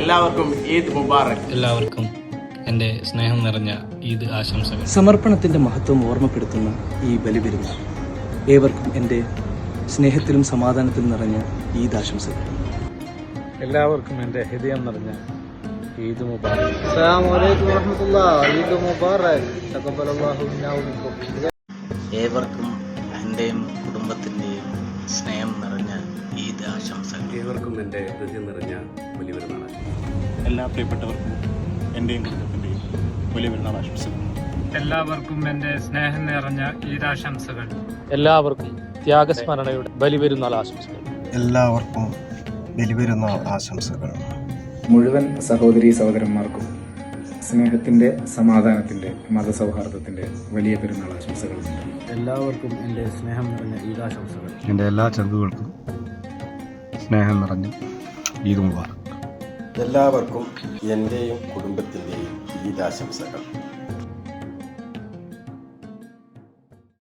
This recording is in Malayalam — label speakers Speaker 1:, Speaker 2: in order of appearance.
Speaker 1: എല്ലാവർക്കും ഈദ് മുബാറക്.
Speaker 2: എല്ലാവർക്കും എന്റെ സ്നേഹം നിറഞ്ഞ ഈദ് ആശംസകൾ.
Speaker 3: സമർപ്പണത്തിന്റെ മഹത്വം ഓർമ്മപ്പെടുത്തുന്ന ഈ ബലിപെരുന്നാൾ. ഏവർക്കും എന്റെ സ്നേഹത്തിലും സമാധാനത്തിലും നിറഞ്ഞ ഈദ് ആശംസകൾ.
Speaker 4: എല്ലാവർക്കും എന്റെ ഹൃദയം നിറഞ്ഞ ഈദ് മുബാറക്.
Speaker 5: ഈദ് മുബാറക്.
Speaker 2: ഏവർക്കും എന്റെയും കുടുംബത്തിന്റെയും സ്നേഹം നിറഞ്ഞ ഈദ് ആശംസകൾ.
Speaker 6: ഏവർക്കും എന്റെ ഹൃദയം നിറഞ്ഞ വലിയ
Speaker 7: എല്ലാ പ്രിയപ്പെട്ടവർക്കും എന്റെയും കുടുംബത്തിന്റെയും വലിയ പെരുന്നാൾ ആശംസകൾ.
Speaker 4: എല്ലാവർക്കും എന്റെ സ്നേഹം നിറഞ്ഞ ഈദാശംസകൾ
Speaker 8: എല്ലാവർക്കും ത്യാഗസ്മരണയുടെ ബലിപെരുന്നാൾ ആശംസകൾ.
Speaker 9: എല്ലാവർക്കും ബലിപെരുന്നാൾ ആശംസകൾ.
Speaker 10: മുഴുവൻ സഹോദരി സഹോദരന്മാർക്കും സ്നേഹത്തിന്റെ സമാധാനത്തിന്റെ മതസൗഹാർദ്ദത്തിന്റെ വലിയ പെരുന്നാൾ ആശംസകൾ.
Speaker 4: എല്ലാവർക്കും എന്റെ സ്നേഹം നിറഞ്ഞ ഈദാശംസകൾ
Speaker 9: എന്റെ എല്ലാ ചങ്കുകൾക്കും സ്നേഹം നിറഞ്ഞ ഈദ് മുബാറക്.
Speaker 6: എല്ലാവർക്കും എന്റെയും കുടുംബത്തിന്റെയും ഈദാശംസകൾ.